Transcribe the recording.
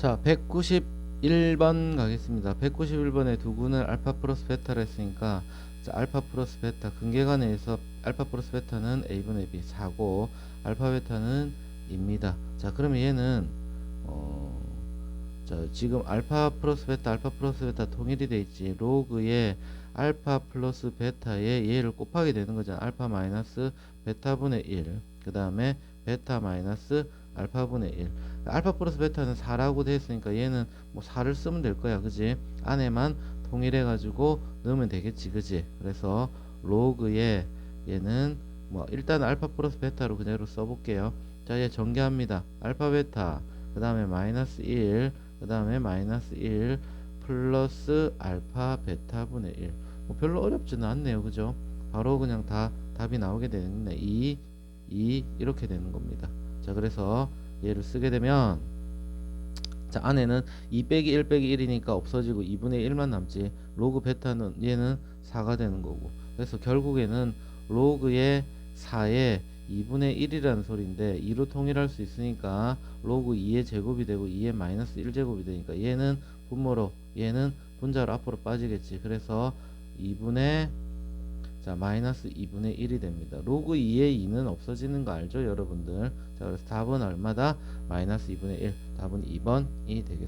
자, 191번 가겠습니다. 191번의 두 군을 알파 플러스 베타를 했으니까 자, 알파 플러스 베타 근계간에서 알파 플러스 베타는 a분의 b 4고 알파 베타는 입니다. 자, 그러면 얘는 어, 자, 지금 알파 플러스 베타 알파 플러스 베타 통일이 돼 있지. 로그의 알파 플러스 베타에 얘를 곱하게 되는 거잖아. 알파 마이너스 베타분의 1. 그 다음에 베타 마이너스 알파분의 1. 알파 플러스 베타는 4라고 돼 있으니까 얘는 뭐 4를 쓰면 될 거야. 그지? 안에만 통일해 가지고 넣으면 되겠지. 그지? 그래서 로그에 얘는 뭐 일단 알파 플러스 베타로 그대로 써 볼게요. 자, 얘 전개합니다. 알파 베타. 그 다음에 마이너스 1. 그 다음에 마이너스 1 플러스 알파 베타 분의 1. 뭐 별로 어렵지는 않네요. 그죠? 바로 그냥 다 답이 나오게 되는데 2 2 이렇게 되는 겁니다. 자, 그래서 얘를 쓰게 되면 자, 안에는 2 빼기 1 빼기 1이니까 없어지고 2분의 1만 남지. 로그 베타는 얘는 4가 되는 거고. 그래서 결국에는 로그의 4에 2분의 1이라는 소리인데 2로 통일할 수 있으니까 로그 2의 제곱이 되고 2의 마이너스 1제곱이 되니까 얘는 분모로 얘는 분자로 앞으로 빠지겠지. 그래서 2분의 자 마이너스 2분의 1이 됩니다. 로그 2의 2는 없어지는 거 알죠 여러분들? 자 그래서 답은 얼마다? 마이너스 2분의 1 답은 2번이 되겠습니다.